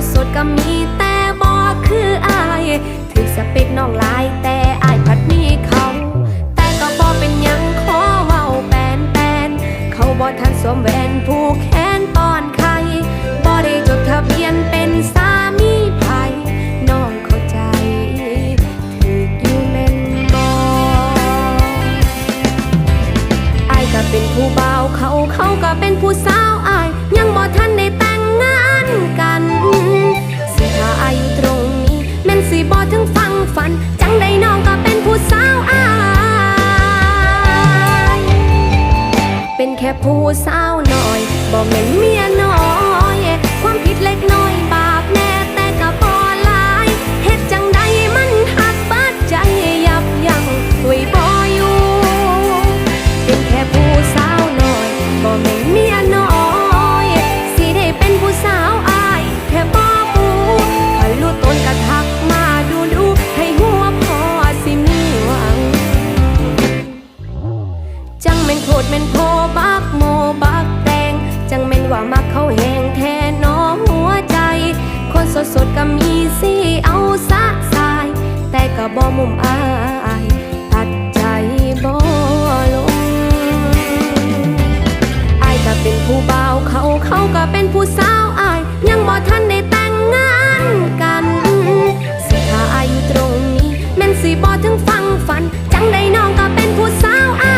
ดสดๆก็มีแต่บ่คืออายถึงสเปคน้องหลายแต่อายพัดมีเขา แต่ก็บ่เป็นหยังขอเว้าแปนแปนๆเขาบ่ทันสวมแหวนผู้แขนป้อนไข่บ่ได้จดทะเบียนเป็นสามีไผน้องเข้าใจถึกอยู่แม่นบ่อายก็เป็นผู้บ่าวเขาเขาก็เป็นผู้สาวอายยังบ่ทัน แค่ผู้สาวน้อย บอกเม็นเมียน้อย ความผิดเล็กน้อยบา ก็มีสิเอาสะสาย แต่ก็บ่มุมอายตัดใจบ่ลงอายก็เป็นผู้บ่าวเขาเขาก็เป็นผู้สาวอาย ยังบ่ทันได้แต่งงานกัน สิถ้าอายุตรงนี้แม่นสิบ่ถึงฟังฝัน จังได้น้องก็เป็นผู้สาวอา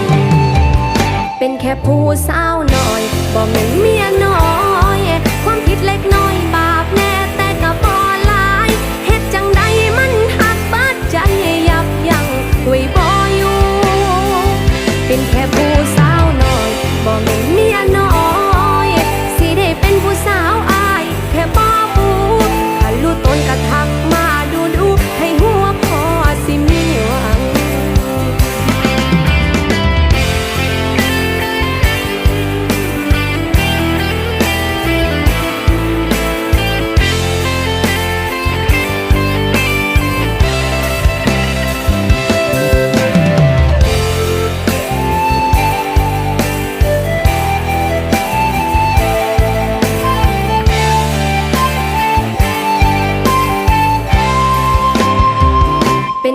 ย เป็นแค่ผู้สาวหน้อยบ่แม่นเมียน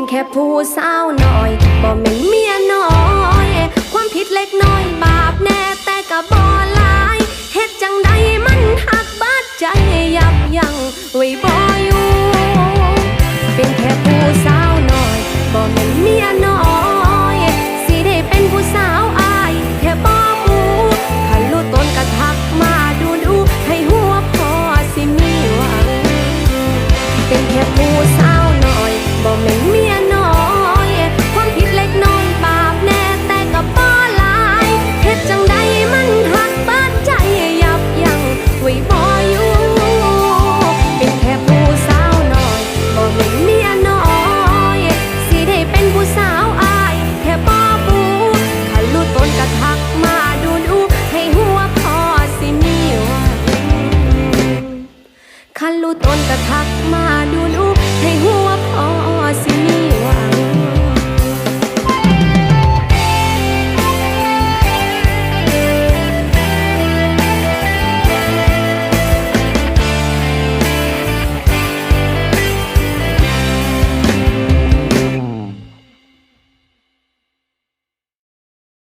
แค่ผู้สาวน้อยบ่แม่นมี